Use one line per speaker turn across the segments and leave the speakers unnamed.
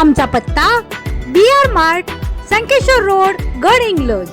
आमचा पत्ता B R mart Sankeshwar road Gadhinglaj.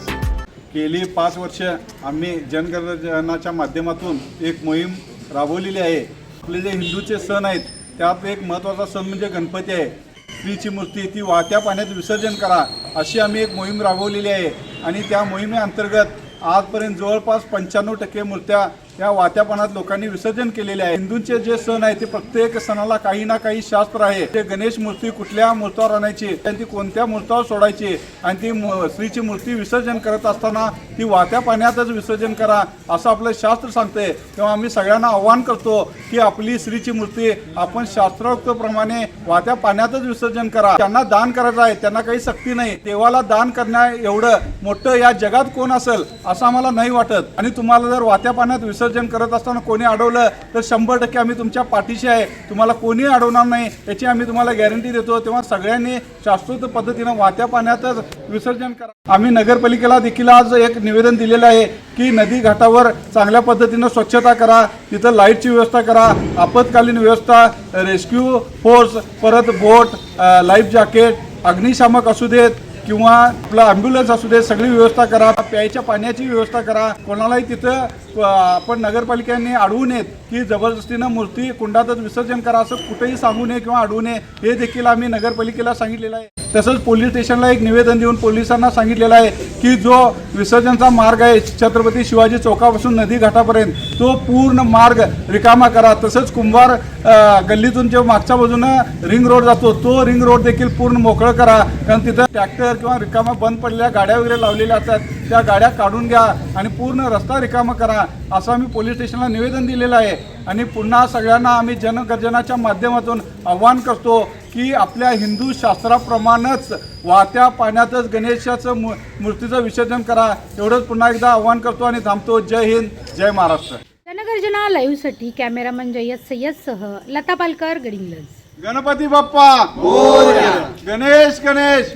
गेली पाच वर्ष आम्ही जनगणनाच्या माध्यमातून एक मोहीम राबवलेली आहे. आपले जे हिंदूचे सण आहेत त्यात एक महत्त्वाचा सण म्हणजे गणपती आहे. स्त्रीची मूर्ती ती वाहत्या पाण्यात विसर्जन करा अशी आम्ही एक मोहीम राबवलेली आहे. आणि त्या मोहिमेअंतर्गत आजपर्यंत जवळपास पंच्याण्णव टक्के मूर्त्या या वाहत्या लोकांनी विसर्जन केलेले आहे. हिंदूंचे जे सण आहे ते प्रत्येक सणाला काही ना काही शास्त्र आहे. ते गणेश मूर्ती कुठल्या मूर्तावर आणायची आणि ती कोणत्या मूर्तावर सोडायची आणि ती स्त्रीची मूर्ती विसर्जन करत असताना ती वाहत्या पाण्यातच विसर्जन करा असं आपलं शास्त्र सांगते तेव्हा आम्ही सगळ्यांना आव्हान करतो की आपली स्त्रीची मूर्ती आपण शास्त्रोक्तप्रमाणे वाहत्या पाण्यातच विसर्जन करा. त्यांना दान करायचं आहे त्यांना काही सक्ती नाही. देवाला दान करण्या एवढं मोठं या जगात कोण असेल? असं आम्हाला नाही वाटत. आणि तुम्हाला जर वाहत्या पाण्यात विसर्जन करत असताना कोणी अडवलं तर शंभर टक्के आम्ही तुमच्या पाठीशी आहे. तुम्हाला कोणी अडवणार नाही. याची आम्ही तुम्हाला गॅरंटी देतो. तेव्हा सगळ्यांनी शास्त्रोक्त पद्धतीनं वाहत्या पाण्यातच विसर्जन करा. आम्ही नगरपालिकेला देखील आज एक निवेदन दिलेलं आहे की नदी घाटावर चांगल्या पद्धतीनं स्वच्छता करा. तिथं लाईटची व्यवस्था करा. आपत्कालीन व्यवस्था रेस्क्यू फोर्स परत बोट लाईफ जॅकेट अग्निशामक असू देत किंवा आपलं ॲम्ब्युलन्स असू दे सगळी व्यवस्था करा प्यायच्या पाण्याची व्यवस्था करा. कोणालाही तिथं आपण नगरपालिकेने अडवू नयेत की जबरदस्तीनं मूर्ती कुंडातच विसर्जन करा असं कुठेही सांगू नये किंवा अडवू नये. हे देखील आम्ही नगरपालिकेला सांगितलेलं आहे. तसंच पोलीस स्टेशनला एक निवेदन देऊन पोलिसांना सांगितलेलं आहे की जो विसर्जनचा मार्ग आहे छत्रपती शिवाजी चौकापासून नदी घाटापर्यंत तो पूर्ण मार्ग रिकामा करा. तसंच कुंभार गल्लीतून जो मागच्या बाजूनं रिंग रोड जातो तो रिंग रोड देखील पूर्ण मोकळं करा. कारण तिथं ट्रॅक्टर किंवा रिकामा बंद पडलेल्या गाड्या वगैरे लावलेल्या असतात. त्या गाड्या काढून घ्या आणि पूर्ण रस्ता रिकामा करा असं आम्ही पोलीस स्टेशनला निवेदन दिलेलं आहे. आणि पुन्हा सगळ्यांना आम्ही जनगर्जनाच्या माध्यमातून आव्हान करतो की आपल्या हिंदू शास्त्राप्रमाणेच वाहत्या पाण्यातच गणेशाचं मू मूर्तीचं विसर्जन करा. एवढंच पुन्हा एकदा आव्हान करतो आणि थांबतो. जय हिंद जय महाराष्ट्र.
जनगर्जना लाईव्हसाठी कॅमेरामन जय्यद सय्यद सह लता पालकर गडिंग्लज.
गणपती बाप्पा! गणेश गणेश!